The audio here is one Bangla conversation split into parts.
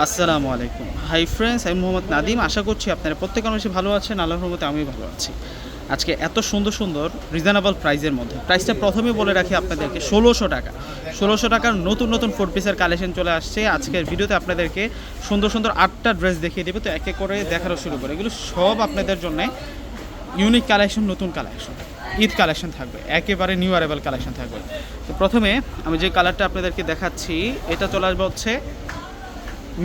আসসালামু আলাইকুম। হাই ফ্রেন্ডস আমি মোহাম্মদ নাদিম। আশা করছি আপনারা প্রত্যেক মানুষই ভালো আছেন, আল্লাহর রহমতে আমি ভালো আছি। আজকে এত সুন্দর সুন্দর রিজনেবল প্রাইসের মধ্যে। প্রাইসটা প্রথমে বলে রাখি আপনাদেরকে, ষোলোশো টাকা। ষোলোশো টাকার নতুন নতুন ফোর পিসের কালেকশন চলে আসছে। আজকের ভিডিওতে আপনাদেরকে সুন্দর সুন্দর আটটা ড্রেস দেখিয়ে দেবো। তো এক করে দেখানো শুরু করে। এগুলো সব আপনাদের জন্য ইউনিক কালেকশন নতুন কালেকশন ঈদ কালেকশন থাকবে, একেবারে নিউ অ্যারেবল কালেকশন থাকবে। তো প্রথমে আমি যে কালারটা আপনাদেরকে দেখাচ্ছি, এটা চলে আসবে হচ্ছে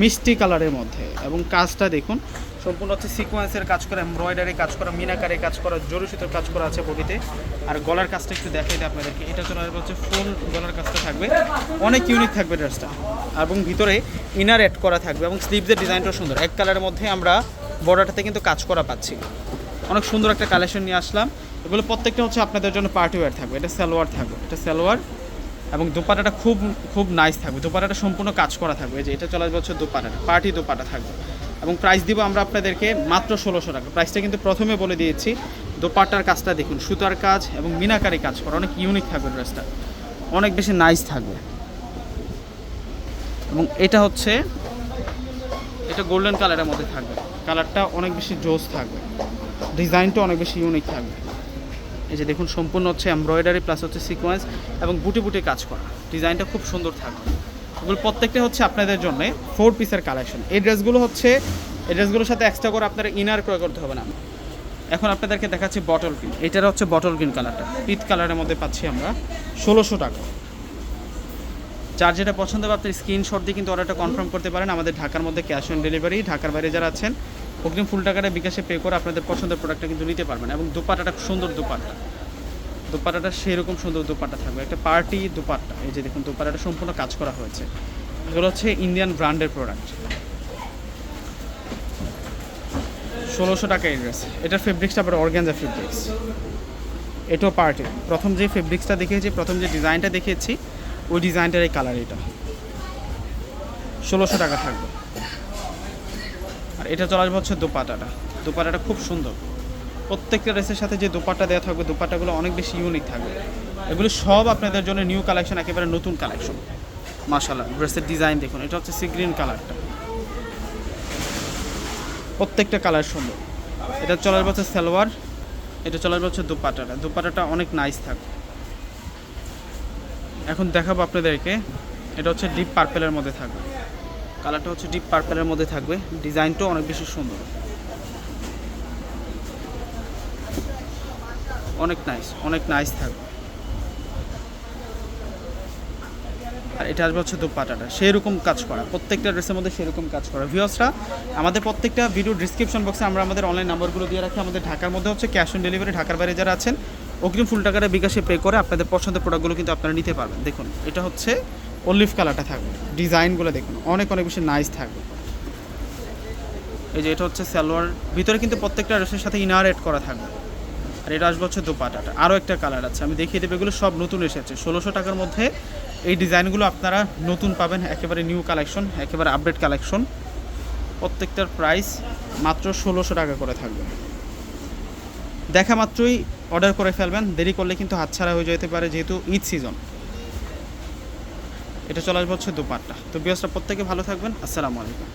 মিষ্টি কালারের মধ্যে। এবং কাজটা দেখুন, সম্পূর্ণ হচ্ছে সিকোয়েন্সের কাজ করা এমব্রয়ডারি কাজ করা মিনাকারে কাজ করা জরু সুতোর কাজ করা আছে বডিতে আর গলার কাজটা একটু দেখাই দিই আপনাদেরকে। এটা চলে হচ্ছে ফুল গলার কাজটা থাকবে। অনেক ইউনিক থাকবে ড্রেসটা এবং ভিতরে ইনার অ্যাড করা থাকবে এবং স্লিভসের ডিজাইনটাও সুন্দর। এক কালারের মধ্যে আমরা বর্ডারটাতে কিন্তু কাজ করা পাচ্ছি। অনেক সুন্দর একটা কালেকশন নিয়ে আসলাম। এগুলো প্রত্যেকটা হচ্ছে আপনাদের জন্য পার্টি ওয়্যার থাকবে। এটা সালোয়ার থাকবে। এটা সালোয়ার এবং দোপাটাটা খুব খুব নাইস থাকবে। দোপাটাটা সম্পূর্ণ কাজ করা থাকবে। যে এটা চলে আসবে দোপাটাটা পার্টি দোপাটা থাকবে। এবং প্রাইস দিব আমরা আপনাদেরকে মাত্র ষোলোশো টাকা। প্রাইসটা কিন্তু প্রথমে বলে দিয়েছি, দোপাটার কাজটা দেখুন। সুতার কাজ এবং মিনাকারি কাজ করা। অনেক ইউনিক থাকবে ড্রেসটা অনেক বেশি নাইস থাকবে। এবং এটা হচ্ছে, এটা গোল্ডেন কালারের মধ্যে থাকবে। কালারটা অনেক বেশি জোস থাকবে। ডিজাইনটা অনেক বেশি ইউনিক থাকবে। এই যে দেখুন, সম্পূর্ণ হচ্ছে এমব্রয়ডারি প্লাস হচ্ছে সিকোয়েন্স এবং বুটি বুটি কাজ করা। ডিজাইনটা খুব সুন্দর থাকবে। এগুলো প্রত্যেকটা হচ্ছে আপনাদের জন্য ফোর পিসের কালেকশন এই ড্রেসগুলো হচ্ছে, এই ড্রেসগুলোর সাথে এক্সট্রা করে আপনারা ইনার ক্রয় করতে হবে না। এখন আপনাদেরকে দেখাচ্ছি বটল গ্রিন এটার হচ্ছে বটল গ্রিন কালারটা পিট কালারের মধ্যে পাচ্ছি আমরা ষোলোশো টাকা। যার যেটা পছন্দ হবে, আপনি স্ক্রিনশট দিয়ে কিন্তু অর্ডারটা কনফার্ম করতে পারেন। আমাদের ঢাকার মধ্যে ক্যাশ অন ডেলিভারি ঢাকার বাইরে যারা আছেন অগ্রিম ফুল টাকাটা বিকাশে পে করে আপনাদের পছন্দের প্রোডাক্টটা কিন্তু নিতে পারবেন এবং দুপাটাটা সুন্দর দুপাট্টা। দুপাটাটা সেরকম সুন্দর দুপাট্টা থাকবে। একটা পার্টি দুপাট্টা। এই যে দেখুন, দুপাটাটা সম্পূর্ণ কাজ করা হয়েছে। এগুলো হচ্ছে ইন্ডিয়ান ব্র্যান্ডের প্রোডাক্ট ষোলোশো টাকা এই এটার ফেব্রিক্সটা আবার অর্গ্যানজা ফেব্রিক্স এটাও পার্টি প্রথম যে ফেব্রিক্সটা দেখিয়েছি, প্রথম যে ডিজাইনটা দেখিয়েছি, ওই ডিজাইনটার এই কালার এটা। ষোলোশো টাকা থাকবে। আর এটা চলে আসবে হচ্ছে দোপাটাটা। দোপাটাটা খুব সুন্দর। প্রত্যেকটা ড্রেসের সাথে যে দোপাট্টা দেওয়া থাকবে, দোপাট্টাগুলো অনেক বেশি ইউনিক থাকবে। এগুলো সব আপনাদের জন্য নিউ কালেকশন একেবারে নতুন কালেকশন মাশাল্লাহ ড্রেসের ডিজাইন দেখুন, এটা হচ্ছে সি গ্রিন কালারটা প্রত্যেকটা কালার সুন্দর। এটা চলে আসবে হচ্ছে সালোয়ার, এটা চলে আসবে হচ্ছে দোপাটাটা দোপাটাটা অনেক নাইস থাকবে। এখন দেখাবো আপনাদেরকে, এটা হচ্ছে ডিপ পার্পেলের মধ্যে থাকবে। কালারটা হচ্ছে ডিপ পার্পেলের মধ্যে থাকবে। ডিজাইনটাও অনেক বেশি সুন্দর। অনেক নাইস অনেক নাইস থাকবে। আর এটা আসবে হচ্ছে দোপাটাটা। সেরকম কাজ করা। প্রত্যেকটা ড্রেসের মধ্যে সেরকম কাজ করা। ভিউসরা আমাদের প্রত্যেকটা ভিডিও ডিসক্রিপশন বক্সে আমরা আমাদের অনলাইন নাম্বারগুলো দিয়ে রাখি। আমাদের ঢাকার মধ্যে হচ্ছে ক্যাশ অন ডেলিভারি ঢাকার বাইরে যারা আছেন, অগ্রিম ফুল টাকাটা বিকাশে পে করে আপনাদের পছন্দের প্রোডাক্টগুলো কিন্তু আপনারা নিতে পারবেন। দেখুন, এটা হচ্ছে অলিভ কালারটা থাকবে। ডিজাইনগুলো দেখুন, অনেক অনেক বেশি নাইস থাকবে। এই যে এটা হচ্ছে সালোয়ার, ভিতরে কিন্তু প্রত্যেকটা ড্রেসের সাথে ইনার এড করা থাকবে। আর এটা আসবে হচ্ছে দোপাটাটা, আরও একটা কালার আছে, আমি দেখিয়ে দেবো, এগুলো সব নতুন এসেছে। ষোলোশো টাকার মধ্যে এই ডিজাইনগুলো আপনারা নতুন পাবেন, একেবারে নিউ কালেকশন একেবারে আপডেট কালেকশন প্রত্যেকটার প্রাইস মাত্র ষোলোশো টাকা করে থাকবে। দেখা মাত্রই অর্ডার করে ফেলবেন, দেরি করলে কিন্তু হাতছাড়া হয়ে যেতে পারে, যেহেতু ঈদ সিজন এটা চলে আসবে হচ্ছে দুপাট্টা। তো বিয়াসটা প্রত্যেকে ভালো থাকবেন। আসসালামু আলাইকুম।